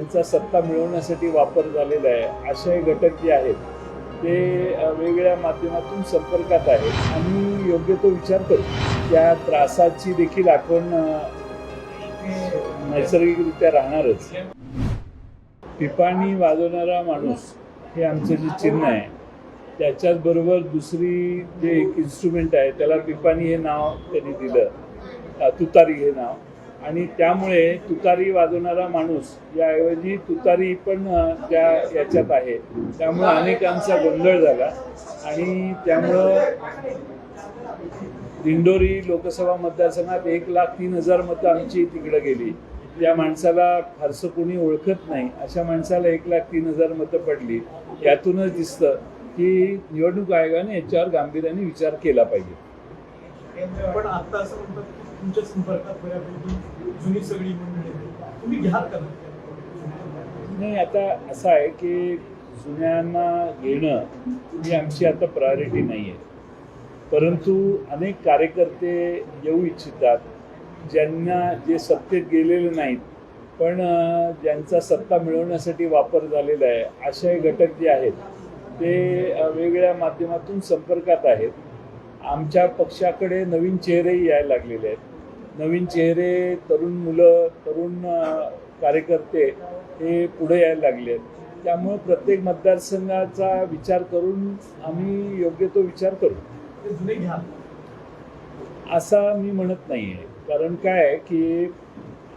त्यांचा सत्ता मिळवण्यासाठी वापर झालेला आहे असे घटक जे आहेत ते वेगवेगळ्या माध्यमातून संपर्कात आहेत. आणि योग्य तो विचार करू. त्या त्रासाची देखील आठवण नैसर्गिकरित्या राहणारच. पिपाणी वाजवणारा माणूस हे आमचं जे चिन्ह आहे त्याच्याचबरोबर दुसरी जे एक इन्स्ट्रुमेंट आहे त्याला पिपाणी हे नाव त्यांनी दिलं. तुतारी हे नाव. आणि त्यामुळे तुतारी वाजवणारा माणूस याऐवजी तुतारी पण त्या याच्यात आहे. त्यामुळे अनेकांचा गोंधळ झाला. आणि त्यामुळं दिंडोरी लोकसभा मतदारसंघात एक लाख तीन हजार मतं आमची तिकडं गेली. त्या माणसाला फारसं कोणी ओळखत नाही. अशा माणसाला एक लाख तीन हजार मतं पडली. यातूनच दिसतं की निवडणूक आयोगाने याच्यावर गांभीर्याने विचार केला पाहिजे. पण आता असं म्हणतात तुमच्या संपर्कात बऱ्यापैकी जुनी सगळी मंडळी तुम्ही घ्याल का? नाही आता असं आहे की जुन्यांना घेणं ही आमची आता प्रायोरिटी नाही आहे परंतु अनेक कार्यकर्ते येऊ इच्छितात ज्यांना जे सत्तेत गेलेले नाहीत पण ज्यांचा सत्ता मिळवण्यासाठी वापर झालेला आहे असे घटक जे आहेत ते वेगवेगळ्या माध्यमातून संपर्कात आहेत. आमच्या पक्षाकडे नवीन चेहरेही यायला लागलेले आहेत. नवीन चेहरे तरुण मुलं तरुण कार्यकर्ते हे पुढे यायला लागले आहेत. त्यामुळे प्रत्येक मतदारसंघाचा विचार करून आम्ही योग्य तो विचार करू. असा मी म्हणत नाही आहे कारण काय आहे की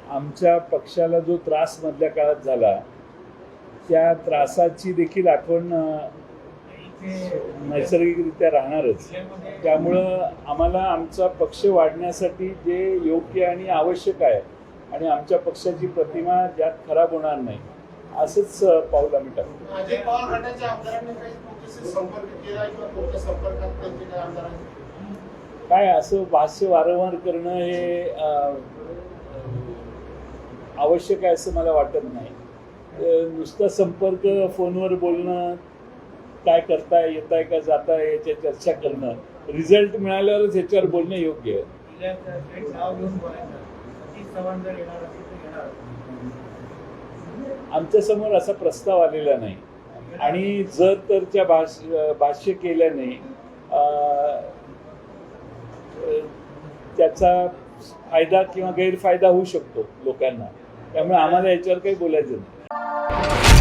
आमच्या पक्षाला जो त्रास मधल्या काळात झाला त्या त्रासाची देखील आठवण नैसर्गिकरित्या राहणारच. त्यामुळं आम्हाला आमचा पक्ष वाढण्यासाठी जे योग्य आणि आवश्यक आहे आणि आमच्या पक्षाची प्रतिमा ज्यात खराब होणार नाही असंच पाऊल आम्ही टाकू अजय पवार गटाच्या आमदारांनी काही तुमच्याशी संपर्क केला किंवा तुमच्या संपर्कात त्यांचे काही आमदारांनी काय असं भाष्य वारंवार करणं हे आवश्यक आहे असं मला वाटत नाही. नुसता संपर्क फोनवर बोलणं काय करताय येताय का जाताय याच्या चर्चा करणं. रिझल्ट मिळाल्यावरच ह्याच्यावर बोलणं योग्य आहे. आमच्यासमोर असा प्रस्ताव आलेला नाही. आणि जर तर त्या भाष भाष्य केल्याने त्याचा फायदा किंवा गैरफायदा होऊ शकतो लोकांना. त्यामुळे आम्हाला याच्यावर काही बोलायचं नाही.